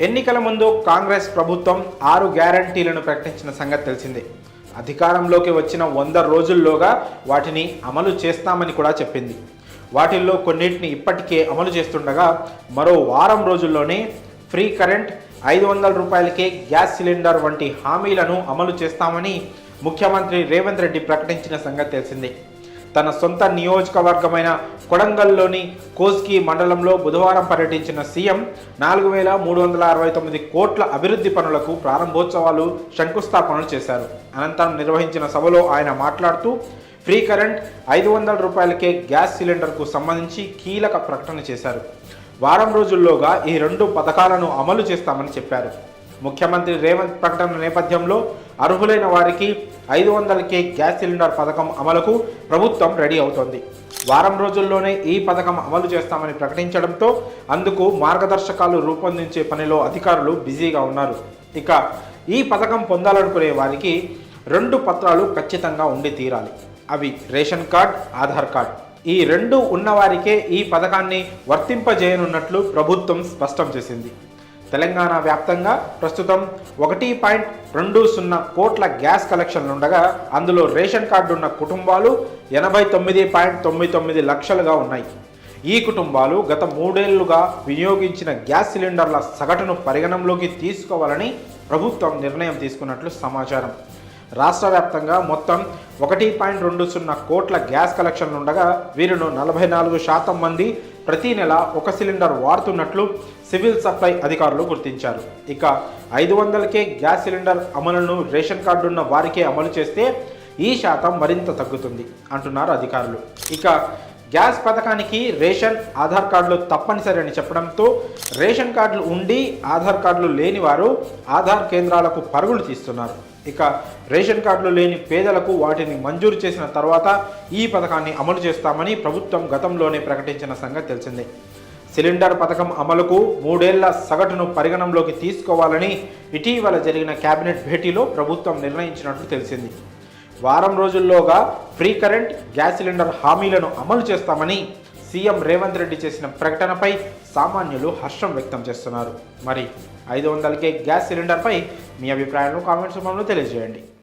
ఎన్నికల ముందు కాంగ్రెస్ ప్రభుత్వం ఆరు గ్యారంటీలను ప్రకటించిన సంగతి తెలిసిందే. అధికారంలోకి వచ్చిన వంద రోజుల్లోగా వాటిని అమలు చేస్తామని కూడా చెప్పింది. వాటిల్లో కొన్నిటిని ఇప్పటికే అమలు చేస్తుండగా మరో వారం రోజుల్లోనే ఫ్రీ కరెంట్ ఐదు వందల రూపాయలకే గ్యాస్ సిలిండర్ వంటి హామీలను అమలు చేస్తామని ముఖ్యమంత్రి రేవంత్ రెడ్డి ప్రకటించిన సంగతి తెలిసిందే. తన సొంత నియోజకవర్గమైన కొడంగల్లోని కోస్కి మండలంలో బుధవారం పర్యటించిన సీఎం నాలుగు వేల మూడు వందల అరవై తొమ్మిది కోట్ల అభివృద్ధి పనులకు ప్రారంభోత్సవాలు శంకుస్థాపనలు చేశారు. అనంతరం నిర్వహించిన సభలో ఆయన మాట్లాడుతూ ఫ్రీ కరెంట్ ఐదు వందల రూపాయలకే గ్యాస్ సిలిండర్కు సంబంధించి కీలక ప్రకటన చేశారు. వారం రోజుల్లోగా ఈ రెండు పథకాలను అమలు చేస్తామని చెప్పారు. ముఖ్యమంత్రి రేవంత్ ప్రకటన నేపథ్యంలో అర్హులైన వారికి ఐదు వందలకే గ్యాస్ సిలిండర్ పథకం అమలుకు ప్రభుత్వం రెడీ అవుతోంది. వారం రోజుల్లోనే ఈ పథకం అమలు చేస్తామని ప్రకటించడంతో అందుకు మార్గదర్శకాలు రూపొందించే పనిలో అధికారులు బిజీగా ఉన్నారు. ఇక ఈ పథకం పొందాలనుకునే వారికి రెండు పత్రాలు ఖచ్చితంగా ఉండి తీరాలి. అవి రేషన్ కార్డ్ ఆధార్ కార్డ్. ఈ రెండు ఉన్నవారికే ఈ పథకాన్ని వర్తింపజేయనున్నట్లు ప్రభుత్వం స్పష్టం చేసింది. తెలంగాణ వ్యాప్తంగా ప్రస్తుతం ఒకటి పాయింట్ రెండు సున్నా కోట్ల గ్యాస్ కలెక్షన్లు ఉండగా అందులో రేషన్ కార్డు ఉన్న కుటుంబాలు ఎనభై తొమ్మిది పాయింట్ తొమ్మిది తొమ్మిది లక్షలుగా ఉన్నాయి. ఈ కుటుంబాలు గత మూడేళ్ళుగా వినియోగించిన గ్యాస్ సిలిండర్ల సగటును పరిగణంలోకి తీసుకోవాలని ప్రభుత్వం నిర్ణయం తీసుకున్నట్లు సమాచారం. రాష్ట్ర వ్యాప్తంగా మొత్తం ఒకటి పాయింట్ రెండు సున్నా కోట్ల గ్యాస్ కలెక్షన్లు ఉండగా వీరిలో నలభై నాలుగు శాతం మంది ప్రతి నెల ఒక సిలిండర్ వాడుతున్నట్లు సివిల్ సప్లై అధికారులు గుర్తించారు. ఇక ఐదు వందలకే గ్యాస్ సిలిండర్ అమలును రేషన్ కార్డు ఉన్న వారికే అమలు చేస్తే ఈ శాతం మరింత తగ్గుతుంది అంటున్నారు అధికారులు. ఇక గ్యాస్ పథకానికి రేషన్ ఆధార్ కార్డులు తప్పనిసరి అని చెప్పడంతో రేషన్ కార్డులు ఉండి ఆధార్ కార్డులు లేని వారు ఆధార్ కేంద్రాలకు పరుగులు తీస్తున్నారు. ఇక రేషన్ కార్డులు లేని పేదలకు వాటిని మంజూరు చేసిన తర్వాత ఈ పథకాన్ని అమలు చేస్తామని ప్రభుత్వం గతంలోనే ప్రకటించిన సంగతి తెలిసిందే. సిలిండర్ పథకం అమలుకు మూడేళ్ళ సగటును పరిగణంలోకి తీసుకోవాలని ఇటీవల జరిగిన కేబినెట్ భేటీలో ప్రభుత్వం నిర్ణయించినట్లు తెలిసింది. వారం రోజుల్లోగా ఫ్రీ కరెంట్ గ్యాస్ సిలిండర్ హామీలను అమలు చేస్తామని సీఎం రేవంత్ రెడ్డి చేసిన ప్రకటనపై సామాన్యులు హర్షం వ్యక్తం చేస్తున్నారు. మరి ఐదు వందలకే గ్యాస్ సిలిండర్పై మీ అభిప్రాయాలను కామెంట్స్ రూపంలో తెలియజేయండి.